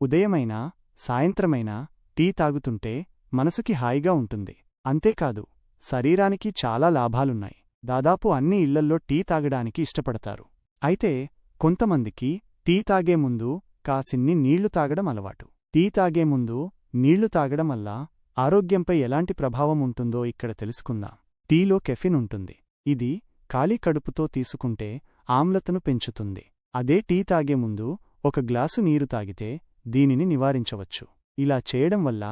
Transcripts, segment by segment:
ఉదయమైనా సాయంత్రమైనా tea తాగుతుంటే మనసుకి హాయిగా ఉంటుంది. అంతేకాదు శరీరానికి చాలా లాభాలున్నాయి. దాదాపు అన్ని ఇళ్ళల్లో టీ తాగడానికి ఇష్టపడతారు. అయితే కొంతమందికి టీ తాగే ముందు కాసిన్ని నీళ్ళు తాగడం అలవాటు. టీ తాగే ముందు నీళ్ళు తాగడం వల్ల ఆరోగ్యంపై ఎలాంటి ప్రభావం ఉంటుందో ఇక్కడ తెలుసుకుందాం. టీలో కెఫిన్ ఉంటుంది. ఇది ఖాళీ కడుపుతో తీసుకుంటే ఆమ్లతను పెంచుతుంది. అదే టీ తాగే ముందు ఒక గ్లాసు నీరు తాగితే దీనిని నివారించవచ్చు. ఇలా చేయడం వల్ల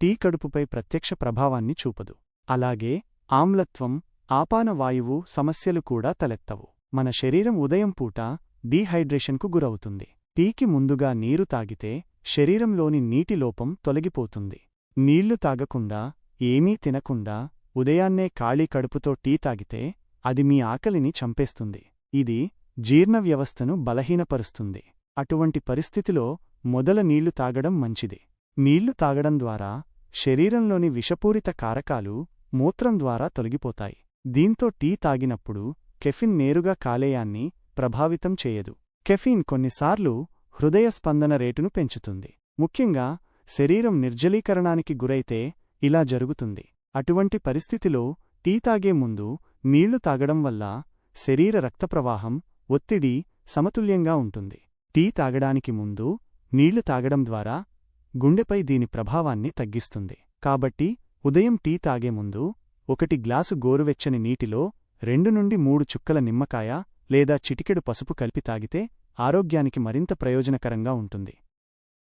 టీ కడుపుపై ప్రత్యక్ష ప్రభావాన్ని చూపదు. అలాగే ఆమ్లత్వం ఆపాన వాయువు సమస్యలు కూడా తలెత్తవు. మన శరీరం ఉదయం పూట డీహైడ్రేషన్కు గురవుతుంది. టీకి ముందుగా నీరు తాగితే శరీరంలోని నీటి లోపం తొలగిపోతుంది. నీళ్ళు తాగకుండా ఏమీ తినకుండా ఉదయాన్నే ఖాళీ కడుపుతో టీ తాగితే అది మీ ఆకలిని చంపేస్తుంది. ఇది జీర్ణ వ్యవస్థను బలహీనపరుస్తుంది. అటువంటి పరిస్థితిలో మొదల నీళ్ళు తాగడం మంచిది. నీళ్ళు తాగడం ద్వారా శరీరంలోని విషపూరిత కారకాలు మూత్రం ద్వారా తొలగిపోతాయి. దీంతో టీ తాగినప్పుడు కెఫిన్ నేరుగా కాలేయాన్ని ప్రభావితం చేయదు. కెఫీన్ కొన్నిసార్లు హృదయ స్పందన రేటును పెంచుతుంది. ముఖ్యంగా శరీరం నిర్జలీకరణానికి గురైతే ఇలా జరుగుతుంది. అటువంటి పరిస్థితిలో టీ తాగే ముందు నీళ్ళు తాగడం వల్ల శరీర రక్తప్రవాహం ఒత్తిడి సమతుల్యంగా ఉంటుంది. టీ తాగడానికి ముందు నీళ్ళు తాగడం ద్వారా గుండెపై దీని ప్రభావాన్ని తగ్గిస్తుంది. కాబట్టి ఉదయం టీ తాగే ముందు ఒకటి గ్లాసు గోరువెచ్చని నీటిలో రెండు నుండి మూడు చుక్కల నిమ్మకాయ లేదా చిటికెడు పసుపు కలిపి తాగితే ఆరోగ్యానికి మరింత ప్రయోజనకరంగా ఉంటుంది.